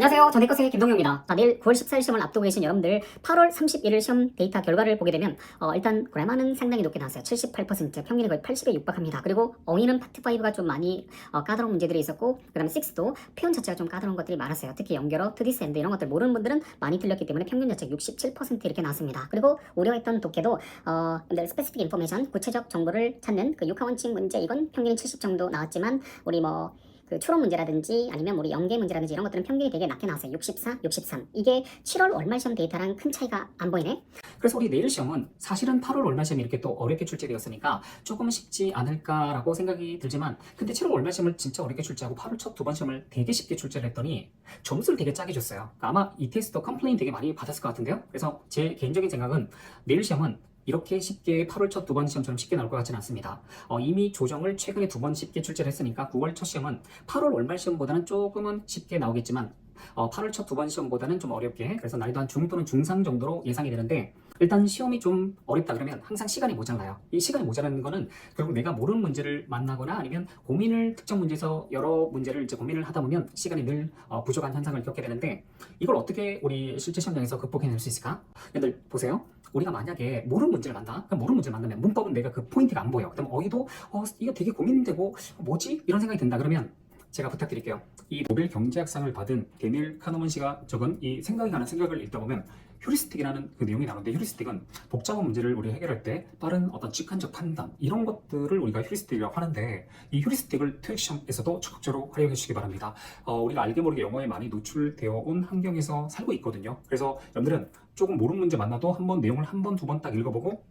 안녕하세요. 전해커스의 김동효입니다. 자, 내일 9월 14일 시험을 앞두고 계신 여러분들 8월 31일 시험 데이터 결과를 보게 되면 어, 일단 그래마는 상당히 높게 나왔어요. 78% 평균이 거의 80에 육박합니다. 그리고 어휘는 파트 5가 좀 많이 어, 까다로운 문제들이 있었고 그 다음에 6도 표현 자체가 좀 까다로운 것들이 많았어요. 특히 연결어, 트디스 앤드 이런 것들 모르는 분들은 많이 틀렸기 때문에 평균 자체 67% 이렇게 나왔습니다. 그리고 우려했던 독해도 어, 스페시픽 인포메이션 구체적 정보를 찾는 그 육하 원칙 문제 이건 평균이 70 정도 나왔지만 우리 뭐 그 추론 문제라든지 아니면 우리 연계 문제라든지 이런 것들은 평균이 되게 낮게 나왔어요. 64, 63. 이게 7월 월말 시험 데이터랑 큰 차이가 안 보이네. 그래서 우리 내일 시험은 사실은 8월 월말 시험이 이렇게 또 어렵게 출제되었으니까 조금 쉽지 않을까라고 생각이 들지만 근데 7월 월말 시험을 진짜 어렵게 출제하고 8월 첫 두 번 시험을 되게 쉽게 출제를 했더니 점수를 되게 짜게 줬어요. 그러니까 아마 이 테스트 컴플레인 되게 많이 받았을 것 같은데요. 그래서 제 개인적인 생각은 내일 시험은 이렇게 쉽게 8월 첫 두번 시험처럼 쉽게 나올 것 같지는 않습니다. 어, 이미 조정을 최근에 두 번 쉽게 출제를 했으니까 9월 첫 시험은 8월 월말 시험보다는 조금은 쉽게 나오겠지만 어, 8월 첫 두 번 시험보다는 좀 어렵게 그래서 난이도 한 중 또는 중상 정도로 예상이 되는데 일단 시험이 좀 어렵다 그러면 항상 시간이 모자라요. 이 시간이 모자라는 거는 결국 내가 모르는 문제를 만나거나 아니면 고민을 특정 문제에서 여러 문제를 이제 고민을 하다 보면 시간이 늘 어, 부족한 현상을 겪게 되는데 이걸 어떻게 우리 실제 시험장에서 극복해낼 수 있을까? 여러분들 보세요. 우리가 만약에 모르는 문제를 만나, 그럼 모르는 문제를 만나면 문법은 내가 그 포인트가 안 보여. 그럼 어휘도 어, 이거 되게 고민되고 어, 뭐지? 이런 생각이 든다 그러면 제가 부탁드릴게요. 이 노벨 경제학상을 받은 데니엘 카노먼 씨가 적은 이 생각이 가는 생각을 읽다 보면 휴리스틱이라는 그 내용이 나오는데 휴리스틱은 복잡한 문제를 우리 해결할 때 빠른 어떤 직관적 판단 이런 것들을 우리가 휴리스틱이라고 하는데 이 휴리스틱을 시험에서도 적극적으로 활용해 주시기 바랍니다. 어, 우리가 알게 모르게 영어에 많이 노출되어 온 환경에서 살고 있거든요. 그래서 여러분들은 조금 모르는 문제 만나도 한번 내용을 한 번 두 번 딱 읽어보고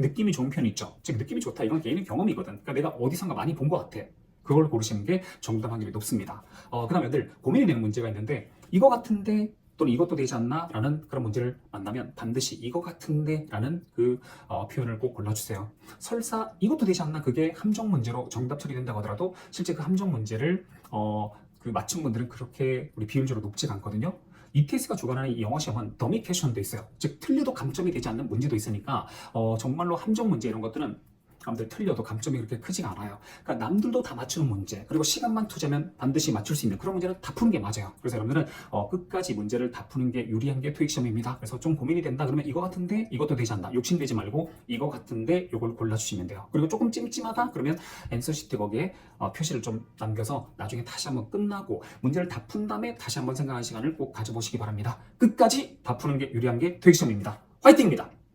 느낌이 좋은 편이 있죠. 즉 느낌이 좋다 이건 개인의 경험이거든. 그러니까 내가 어디선가 많이 본 것 같아. 그걸 고르시는 게 정답 확률이 높습니다. 어, 그 다음에 여러분들 고민이 되는 문제가 있는데 이거 같은데 또는 이것도 되지 않나? 라는 그런 문제를 만나면 반드시 이거 같은데 라는 그 어, 표현을 꼭 골라주세요. 설사 이것도 되지 않나? 그게 함정 문제로 정답 처리된다고 하더라도 실제 그 함정 문제를 어, 그 맞춘 분들은 그렇게 우리 비율적으로 높지가 않거든요. ETS가 주관하는 이 영어 시험은 더미 퀘션도 있어요. 즉 틀려도 감점이 되지 않는 문제도 있으니까 어, 정말로 함정 문제 이런 것들은 남들 틀려도 감점이 그렇게 크지가 않아요. 그러니까 남들도 다 맞추는 문제, 그리고 시간만 투자하면 반드시 맞출 수 있는 그런 문제는 다 푸는 게 맞아요. 그래서 여러분들은 어, 끝까지 문제를 다 푸는 게 유리한 게 토익 시험입니다. 그래서 좀 고민이 된다 그러면 이거 같은데 이것도 되지 않나 욕심내지 말고 이거 같은데 이걸 골라주시면 돼요. 그리고 조금 찜찜하다 그러면 앤서 시트 거기에 어, 표시를 좀 남겨서 나중에 다시 한번 끝나고 문제를 다 푼 다음에 다시 한번 생각하는 시간을 꼭 가져보시기 바랍니다. 끝까지 다 푸는 게 유리한 게 토익 시험입니다. 화이팅입니다.